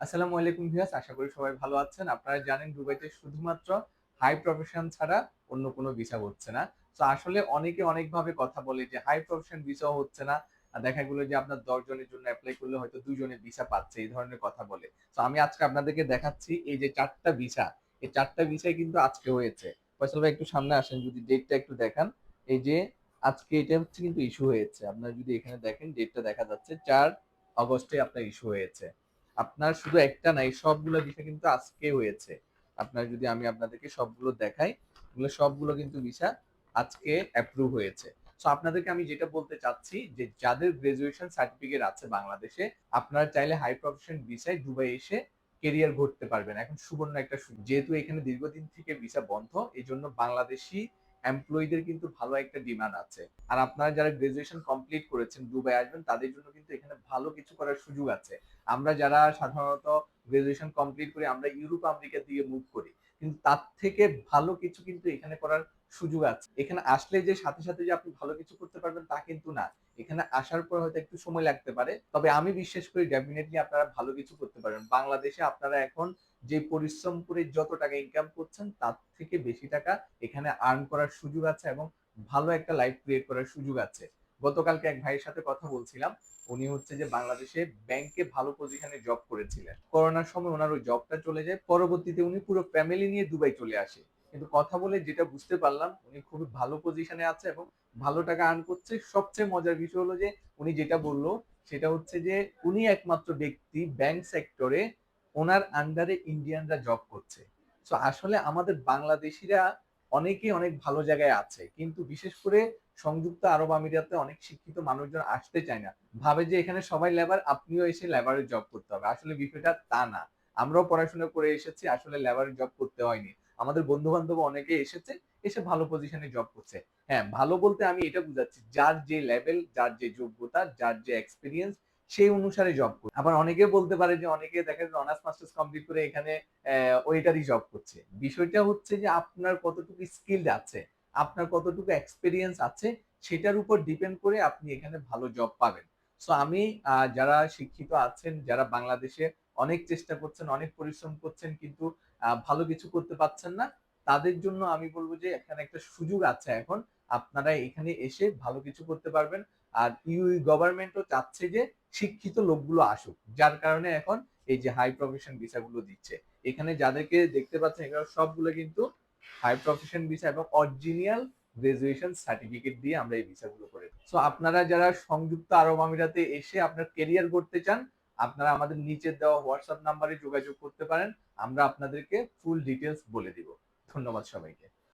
আসসালামু আলাইকুম ভিউয়ার্স, আশা করি সবাই ভালো আছেন। আপনারা জানেন দুবাইতে শুধুমাত্র হাই প্রফেশন ছাড়া অন্য কোনো ভিসা হচ্ছে না। তো আসলে অনেকে অনেকভাবে কথা বলে যে হাই প্রফেশন ভিসা হচ্ছে না। দেখা গেলো যে আপনার দশ জনের জন্য অ্যাপ্লাই করলে হয়তো দুজনের ভিসা পাচ্ছে, এই ধরনের কথা বলে। তো আমি আজকে আপনাদেরকে দেখাচ্ছি এই যে চারটা ভিসা এই চারটা ভিসাই কিন্তু আজকে হয়েছে। ফয়সাল ভাই, একটু সামনে আসেন, যদি ডেটটা একটু দেখান। এই যে আজকে এটা হচ্ছে কিন্তু ইস্যু হয়েছে। আপনারা যদি এখানে দেখেন ডেটটা দেখা যাচ্ছে, চার অগস্টে আপনার ইস্যু হয়েছে। আপনার শুধু একটা নাই সবগুলো ভিসা কিন্তু আজকে হয়েছে। আপনার যদি আমি আপনাদেরকে সবগুলো দেখাই এগুলো সবগুলো কিন্তু ভিসা আজকে অ্যাপ্রুভ হয়েছে। সো আপনাদেরকে আমি যেটা বলতে চাচ্ছি, যে যাদের গ্রাজুয়েশন সার্টিফিকেট আছে বাংলাদেশে, আপনারা চাইলে হাই প্রফেশন ভিসায় দুবাই এসে কেরিয়ার গড়তে পারবেন। এখন সুবর্ণ একটা যেহেতু এখানে দীর্ঘদিন থেকে ভিসা বন্ধ এই জন্য বাংলাদেশি এমপ্লয়ীদের কিন্তু ভালো একটা ডিমান্ড আছে। আর আপনারা যারা গ্রাজুয়েশন কমপ্লিট করেছেন, দুবাই আসবেন, তাদের জন্য কিন্তু এখানে ভালো কিছু করার সুযোগ আছে। আমরা যারা সাধারণত গ্রাজুয়েশন কমপ্লিট করে, আমরা ইউরোপ আমেরিকার দিকে মুভ করি। কিন্তু তার থেকে ভালো কিছু কিন্তু এখানে করার সুযোগ আছে। এখানে আসলে যে সাথে সাথে যে আপনি ভালো কিছু করতে পারবেন তা কিন্তু না। এখানে আসার পর হয়তো একটু সময় লাগতে পারে। তবে আমি বিশ্বাস করি ডেফিনেটলি আপনারা ভালো কিছু করতে পারবেন। বাংলাদেশে আপনারা এখন যে পরিশ্রম করে যত টাকা ইনকাম করছেন, তার থেকে বেশি টাকা এখানে আর্ন করার সুযোগ আছে এবং ভালো একটা লাইফ ক্রিয়েট করার সুযোগ আছে। গতকালকে এক ভাইয়ের সাথে কথা বলছিলাম। উনি হচ্ছে যে বাংলাদেশে ব্যাংকে ভালো পজিশনে জব করেছিলেন। করোনার সময় ওনার ওই জবটা চলে যায়। পরবর্তীতে উনি পুরো ফ্যামিলি নিয়ে দুবাই চলে আসে। কিন্তু কথা বলে যেটা বুঝতে পারলাম, উনি খুবই ভালো পজিশনে আছে এবং ভালো টাকা আর্ন করছে। সবচেয়ে মজার বিষয় হলো যে, উনি যেটা বলল, সেটা হচ্ছে যে, উনি একমাত্র ব্যক্তি ব্যাংক সেক্টরে ওনার আন্ডারে ইন্ডিয়ানরা জব করছে। তো আসলে আমাদের বাংলাদেশিরা অনেকেই অনেক ভালো জায়গায় আছে, কিন্তু বিশেষ করে সংযুক্ত আরব আমিরাতে অনেক শিক্ষিত মানুষজন আসতে চায় না। ভাবে যে, এখানে সবাই লেবার আপনিও এসে লেবারের জব করতে হবে। আসলে বিষয়টা তা না। আমরাও পড়াশোনা করে এসেছি, আসলে লেবারের জব করতে হয়নি। আমাদের বন্ধু বান্ধব অনেকে এসেছে, এসে ভালো পজিশনে জব করছে। হ্যাঁ ভালো বলতে আমি এটা বুঝাচ্ছি, যার যে লেভেল যার যে যোগ্যতা, যার যে এক্সপিরিয়েন্স সেই অনুসারে জব করছে। আবার অনেকে বলতে পারে যে, অনেকে দেখা যায় অনার্স মাস্টার্স কমপ্লিট করে এখানে ওইটারই জব করছে। বিষয়টা হচ্ছে যে, আপনার কতটুকু স্কিল আছে, আপনার কতটুকু এক্সপিরিয়েন্স আছে, সেটার উপর ডিপেন্ড করে আপনি এখানে ভালো জব পাবেন। সো আমি যারা শিক্ষিত আছেন, যারা বাংলাদেশে অনেক চেষ্টা করছেন, অনেক পরিশ্রম করছেন, কিন্তু ভালো কিছু করতে পারছেন না। তাদের জন্য আমি বলব যে, এখানে একটা সুযোগ আছে এখন। আপনারা এখানে এসে ভালো কিছু করতে পারবেন। আর ইউই গভর্নমেন্টও চাচ্ছে যে, শিক্ষিত লোকগুলো আসুক। যার কারণে এখন এই যে হাই প্রফেশন ভিসাগুলো দিচ্ছে। এখানে যাদেরকে দেখতে পাচ্ছেন এগুলো সবগুলো কিন্তু হাই প্রফেশন ভিসা এবং অরিজিনাল গ্রাজুয়েশন সার্টিফিকেট দিয়ে আমরা এই ভিসাগুলো করে সো আপনারা যারা সংযুক্ত আরব আমিরাতে এসে আপনার কেরিয়ার করতে চান আপনারা আমাদের নিচে দেওয়া হোয়াটসঅ্যাপ নাম্বারে যোগাযোগ করতে পারেন। আমরা আপনাদেরকে ফুল ডিটেলস বলে দিব। ধন্যবাদ সবাইকে।